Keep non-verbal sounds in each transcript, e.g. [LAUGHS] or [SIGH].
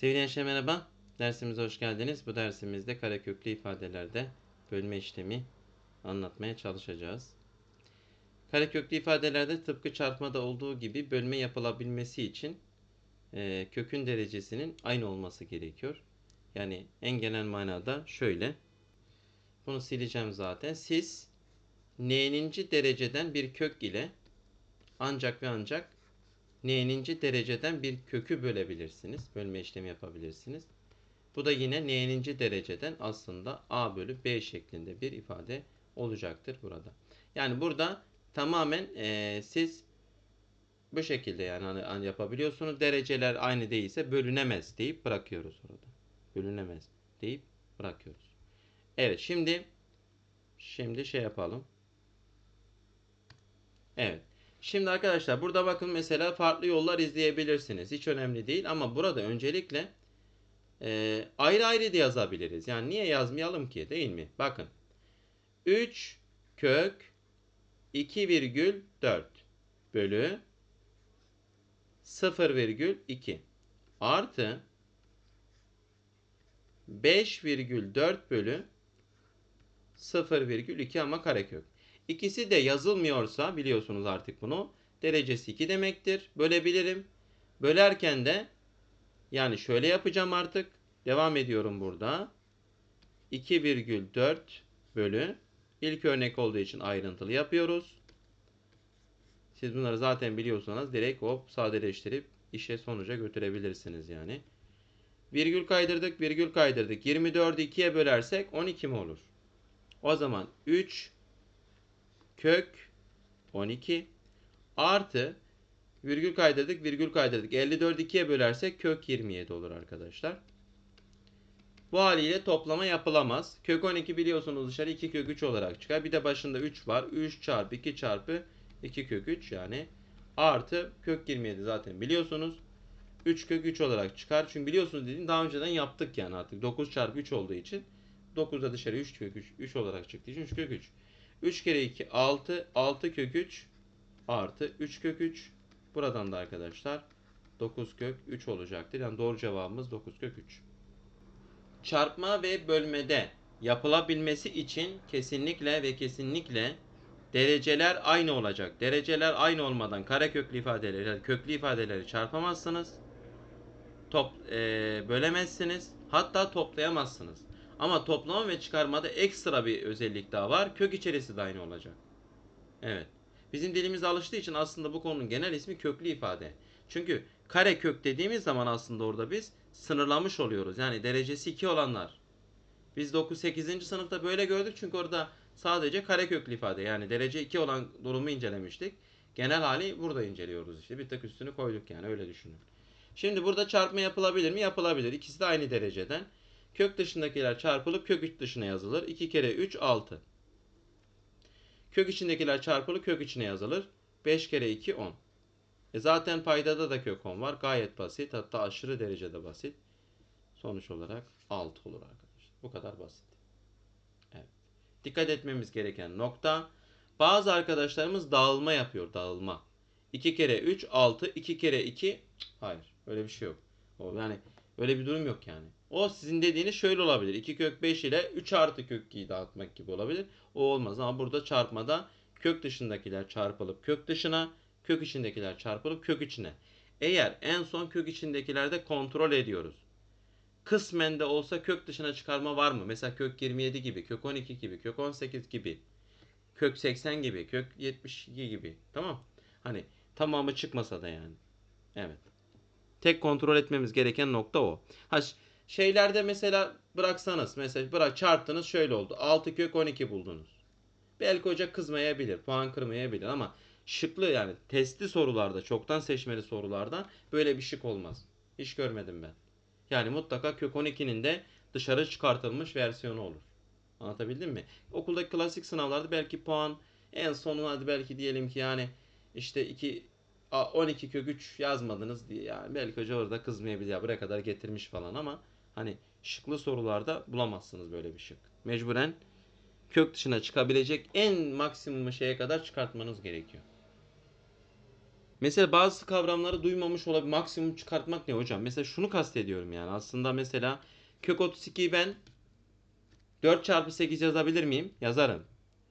Sevgili gençler merhaba. Dersimize hoş geldiniz. Bu dersimizde kareköklü ifadelerde bölme işlemi anlatmaya çalışacağız. Kareköklü ifadelerde tıpkı çarpmada olduğu gibi bölme yapılabilmesi için e, kökün derecesinin aynı olması gerekiyor. Yani en genel manada şöyle. Bunu sileceğim zaten. Siz n'ninci dereceden bir kök ile ancak ve ancak n'ninci dereceden bir kökü bölebilirsiniz. Bölme işlemi yapabilirsiniz. Bu da yine n'ninci dereceden aslında a bölü b şeklinde bir ifade olacaktır burada. Yani burada tamamen eee, siz bu şekilde yani hani, hani yapabiliyorsunuz. Dereceler aynı değilse bölünemez deyip bırakıyoruz orada. Bölünemez deyip bırakıyoruz. Evet şimdi şimdi şey yapalım. Evet. Şimdi arkadaşlar burada bakın mesela farklı yollar izleyebilirsiniz. Hiç önemli değil ama burada öncelikle e, ayrı ayrı da yazabiliriz. Yani niye yazmayalım ki değil mi? Bakın. 3 kök 2,4 bölü 0,2 artı 5,4 bölü 0,2 ama karekök. İkisi de yazılmıyorsa biliyorsunuz artık bunu. Derecesi 2 demektir. Bölebilirim. Bölerken de yani şöyle yapacağım artık. Devam ediyorum burada. 2,4 bölü ilk örnek olduğu için ayrıntılı yapıyoruz. Siz bunları zaten biliyorsanız direkt hop sadeleştirip işe sonuca götürebilirsiniz yani. Virgül kaydırdık, virgül kaydırdık. 24'ü 2'ye bölersek 12 mi olur? O zaman 3 kök 12 artı virgül kaydırdık virgül kaydırdık 54 2'ye bölersek kök 27 olur arkadaşlar. Bu haliyle toplama yapılamaz. Kök 12 biliyorsunuz dışarı 2 kök 3 olarak çıkar. Bir de başında 3 var. 3 çarpı 2 çarpı 2 kök 3 yani artı kök 27 zaten biliyorsunuz. 3 kök 3 olarak çıkar. Çünkü biliyorsunuz dediğim daha önceden yaptık yani artık 9 çarpı 3 olduğu için 9'da dışarı 3 kök 3, 3 olarak çıktığı için 3 kök 3. 3 kere 2 6 6 kök 3 artı 3 kök 3 buradan da arkadaşlar 9 kök 3 olacaktır. Yani doğru cevabımız 9 kök 3. Çarpma ve bölmede yapılabilmesi için kesinlikle ve kesinlikle dereceler aynı olacak. Dereceler aynı olmadan kareköklü ifadeleri, yani köklü ifadeleri çarpamazsınız. Top, e, bölemezsiniz. Hatta toplayamazsınız. Ama toplama ve çıkarmada ekstra bir özellik daha var. Kök içerisi de aynı olacak. Evet. Bizim dilimiz alıştığı için aslında bu konunun genel ismi köklü ifade. Çünkü kare kök dediğimiz zaman aslında orada biz sınırlamış oluyoruz. Yani derecesi 2 olanlar. Biz 9 8. sınıfta böyle gördük çünkü orada sadece kare köklü ifade yani derece 2 olan durumu incelemiştik. Genel hali burada inceliyoruz işte. Bir tık üstünü koyduk yani öyle düşünün. Şimdi burada çarpma yapılabilir mi? Yapılabilir. İkisi de aynı dereceden. Kök dışındakiler çarpılıp kök iç dışına yazılır. 2 kere 3 6. Kök içindekiler çarpılıp kök içine yazılır. 5 kere 2 10. E zaten paydada da kök 10 var. Gayet basit. Hatta aşırı derecede basit. Sonuç olarak 6 olur arkadaşlar. Bu kadar basit. Evet. Dikkat etmemiz gereken nokta. Bazı arkadaşlarımız dağılma yapıyor. Dağılma. 2 kere 3 6. 2 kere 2 hayır. Öyle bir şey yok. Yani öyle bir durum yok yani. O sizin dediğiniz şöyle olabilir. 2 kök 5 ile 3 artı kök 2'yi dağıtmak gibi olabilir. O olmaz ama burada çarpmada kök dışındakiler çarpılıp kök dışına, kök içindekiler çarpılıp kök içine. Eğer en son kök içindekilerde kontrol ediyoruz. Kısmen de olsa kök dışına çıkarma var mı? Mesela kök 27 gibi, kök 12 gibi, kök 18 gibi, kök 80 gibi, kök 72 gibi. Tamam. Hani tamamı çıkmasa da yani. Evet. Tek kontrol etmemiz gereken nokta o. Ha şeylerde mesela bıraksanız mesela bırak çarptınız şöyle oldu. 6 kök 12 buldunuz. Belki hoca kızmayabilir, puan kırmayabilir ama şıklı yani testli sorularda, çoktan seçmeli sorularda böyle bir şık olmaz. Hiç görmedim ben. Yani mutlaka kök 12'nin de dışarı çıkartılmış versiyonu olur. Anlatabildim mi? Okuldaki klasik sınavlarda belki puan en sonuna hadi belki diyelim ki yani işte 2 12 kök 3 yazmadınız diye yani belki hoca orada kızmayabilir ya buraya kadar getirmiş falan ama hani şıklı sorularda bulamazsınız böyle bir şık. Mecburen kök dışına çıkabilecek en maksimum şeye kadar çıkartmanız gerekiyor. Mesela bazı kavramları duymamış olabilir. Maksimum çıkartmak ne hocam? Mesela şunu kastediyorum yani. Aslında mesela kök 32'yi ben 4 çarpı 8 yazabilir miyim? Yazarım.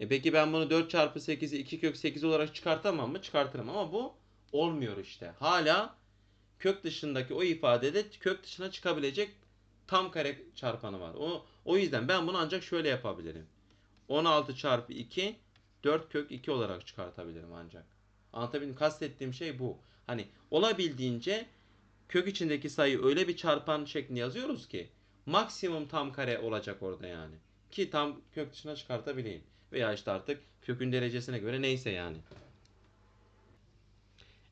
E peki ben bunu 4 çarpı 8'i 2 kök 8 olarak çıkartamam mı? Çıkartırım ama bu olmuyor işte. Hala kök dışındaki o ifadede kök dışına çıkabilecek tam kare çarpanı var. O, o yüzden ben bunu ancak şöyle yapabilirim. 16 çarpı 2 4 kök 2 olarak çıkartabilirim ancak. Anlatabildim. Kastettiğim şey bu. Hani olabildiğince kök içindeki sayı öyle bir çarpan şeklinde yazıyoruz ki maksimum tam kare olacak orada yani. Ki tam kök dışına çıkartabileyim. Veya işte artık kökün derecesine göre neyse yani.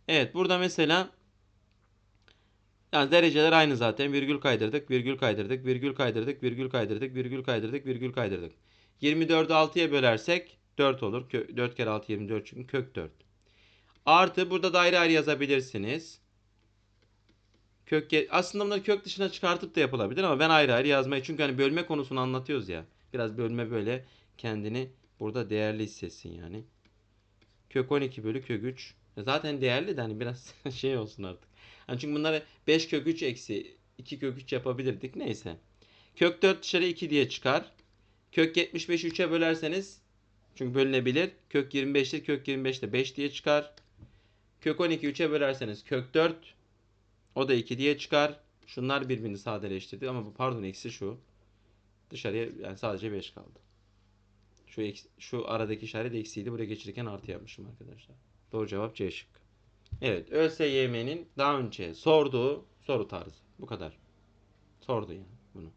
Evet burada mesela yani dereceler aynı zaten. Virgül kaydırdık, virgül kaydırdık, virgül kaydırdık, virgül kaydırdık, virgül kaydırdık, virgül kaydırdık. 24'ü 6'ya bölersek 4 olur. Kö- 4 kere 6 24 çünkü kök 4. Artı burada da ayrı ayrı yazabilirsiniz. Kök aslında bunları kök dışına çıkartıp da yapılabilir ama ben ayrı ayrı yazmayı çünkü hani bölme konusunu anlatıyoruz ya. Biraz bölme böyle kendini burada değerli hissetsin yani. Kök 12 bölü kök 3. Zaten değerli de hani biraz [LAUGHS] şey olsun artık. Hani çünkü bunları 5 kök 3 eksi 2 kök 3 yapabilirdik. Neyse. Kök 4 dışarı 2 diye çıkar. Kök 75'i 3'e bölerseniz çünkü bölünebilir. Kök 25'te kök 25 de 5 diye çıkar. Kök 12 3'e bölerseniz kök 4 o da 2 diye çıkar. Şunlar birbirini sadeleştirdi ama bu pardon eksi şu. Dışarıya yani sadece 5 kaldı. Şu şu aradaki işaret eksiydi. Buraya geçirirken artı yapmışım arkadaşlar. Doğru cevap C şıkkı. Evet, ÖSYM'nin daha önce sorduğu soru tarzı. Bu kadar. Sordu yani bunu.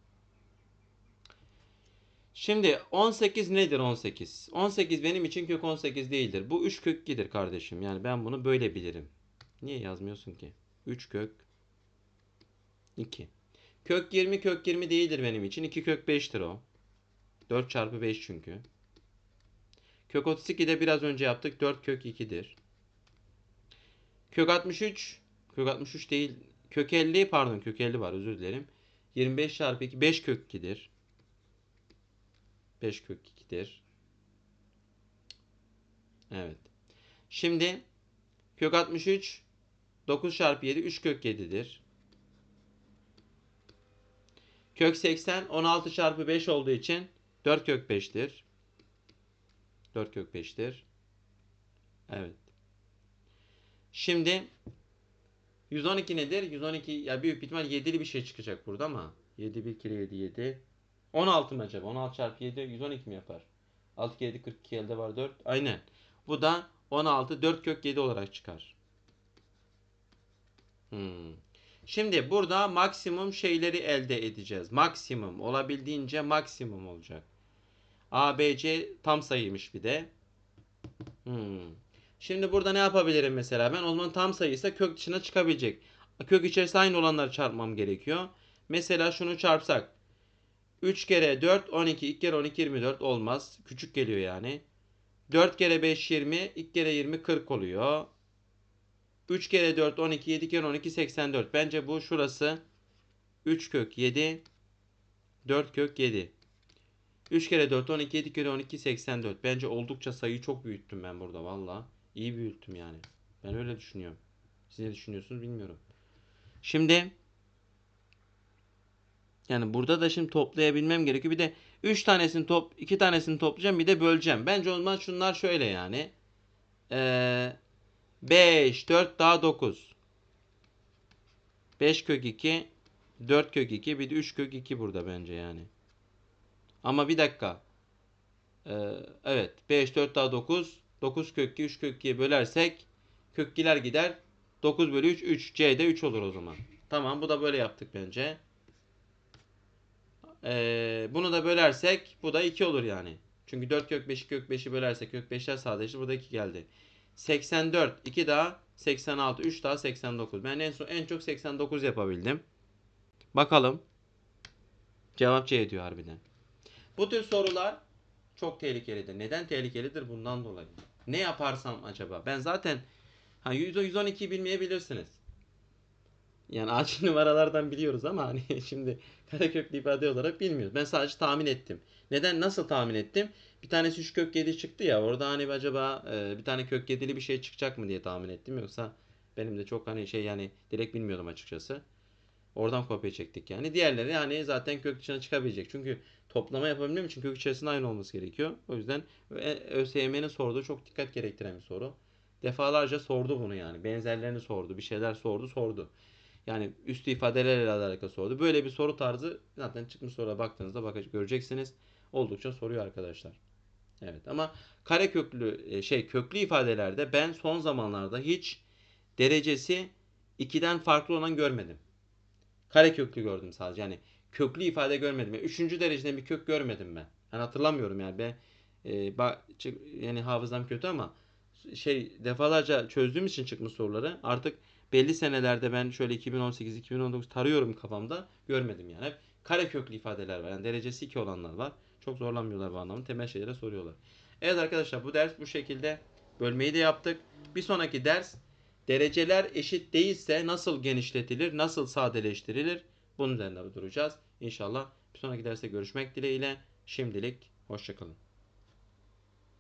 Şimdi 18 nedir 18? 18 benim için kök 18 değildir. Bu 3 kök 2'dir kardeşim. Yani ben bunu böyle bilirim. Niye yazmıyorsun ki? 3 kök 2. Kök 20 kök 20 değildir benim için. 2 kök 5'tir o. 4 çarpı 5 çünkü. Kök 32 de biraz önce yaptık. 4 kök 2'dir. Kök 63 kök 63 değil. Kök 50 pardon kök 50 var özür dilerim. 25 çarpı 2 5 kök 2'dir. 5 kök 2'dir. Evet. Şimdi kök 63 9 çarpı 7 3 kök 7'dir. Kök 80 16 çarpı 5 olduğu için 4 kök 5'tir. 4 kök 5'tir. Evet. Şimdi 112 nedir? 112 ya büyük ihtimal 7'li bir şey çıkacak burada ama 7 bir kere 7 7. 16 mı acaba? 16 çarpı 7 112 mi yapar? 6 kere 7 42 elde var 4. Aynen. Bu da 16 4 kök 7 olarak çıkar. Hmm. Şimdi burada maksimum şeyleri elde edeceğiz. Maksimum olabildiğince maksimum olacak. A, B, C tam sayıymış bir de. Hmm. Şimdi burada ne yapabilirim mesela? Ben o zaman tam sayıysa kök dışına çıkabilecek. Kök içerisinde aynı olanları çarpmam gerekiyor. Mesela şunu çarpsak. 3 kere 4 12, 2 kere 12 24 olmaz. Küçük geliyor yani. 4 kere 5 20, 2 kere 20 40 oluyor. 3 kere 4 12, 7 kere 12 84. Bence bu şurası 3 kök 7, 4 kök 7. 3 kere 4 12, 7 kere 12 84. Bence oldukça sayıyı çok büyüttüm ben burada valla. İyi büyüttüm yani. Ben öyle düşünüyorum. Siz ne düşünüyorsunuz bilmiyorum. Şimdi yani burada da şimdi toplayabilmem gerekiyor. Bir de 3 tanesini top 2 tanesini toplayacağım bir de böleceğim. Bence o zaman şunlar şöyle yani. Ee, 5 4 daha 9. 5 kök 2 4 kök 2 bir de 3 kök 2 burada bence yani. Ama bir dakika. Ee, evet 5 4 daha 9 9 kök 2 3 kök 2'ye bölersek kökkiler gider. 9 bölü 3 3 C'de 3 olur o zaman. Tamam bu da böyle yaptık bence. Ee, bunu da bölersek bu da 2 olur yani. Çünkü 4 kök 5'i kök 5'i bölersek kök 5'ler sadeleşir. Burada 2 geldi. 84 2 daha 86 3 daha 89. Ben en son en çok 89 yapabildim. Bakalım. Cevap C diyor harbiden. Bu tür sorular çok tehlikelidir. Neden tehlikelidir? Bundan dolayı. Ne yaparsam acaba? Ben zaten ha 112'yi bilmeyebilirsiniz. Yani ağaç [LAUGHS] numaralardan biliyoruz ama hani [LAUGHS] şimdi kareköklü ifade olarak bilmiyoruz. Ben sadece tahmin ettim. Neden? Nasıl tahmin ettim? Bir tanesi 3 kök 7 çıktı ya. Orada hani acaba e, bir tane kök 7'li bir şey çıkacak mı diye tahmin ettim. Yoksa Benim de çok hani şey yani direkt bilmiyordum açıkçası. Oradan kopya çektik yani. Diğerleri hani zaten kök dışına çıkabilecek. Çünkü toplama yapabilmem için kök içerisinde aynı olması gerekiyor. O yüzden ÖSYM'nin sorduğu çok dikkat gerektiren bir soru. Defalarca sordu bunu yani. Benzerlerini sordu. Bir şeyler sordu sordu. Yani üstü ifadelerle alakalı sordu. Böyle bir soru tarzı zaten çıkmış soruya baktığınızda bakacak göreceksiniz. Oldukça soruyor arkadaşlar. Evet ama kare köklü e, şey köklü ifadelerde ben son zamanlarda hiç derecesi 2'den farklı olan görmedim. Kare köklü gördüm sadece. Yani köklü ifade görmedim. Yani üçüncü dereceden bir kök görmedim ben. Yani hatırlamıyorum yani ben e, ba- çık- yani hafızam kötü ama şey defalarca çözdüğüm için çıkmış soruları artık belli senelerde ben şöyle 2018-2019 tarıyorum kafamda görmedim yani. Hep kare köklü ifadeler var. Yani derecesi 2 olanlar var. Çok zorlanmıyorlar bu anlamda. Temel şeylere soruyorlar. Evet arkadaşlar bu ders bu şekilde bölmeyi de yaptık. Bir sonraki ders dereceler eşit değilse nasıl genişletilir, nasıl sadeleştirilir? Bunun üzerinde duracağız. İnşallah bir sonraki derste görüşmek dileğiyle. Şimdilik hoşçakalın.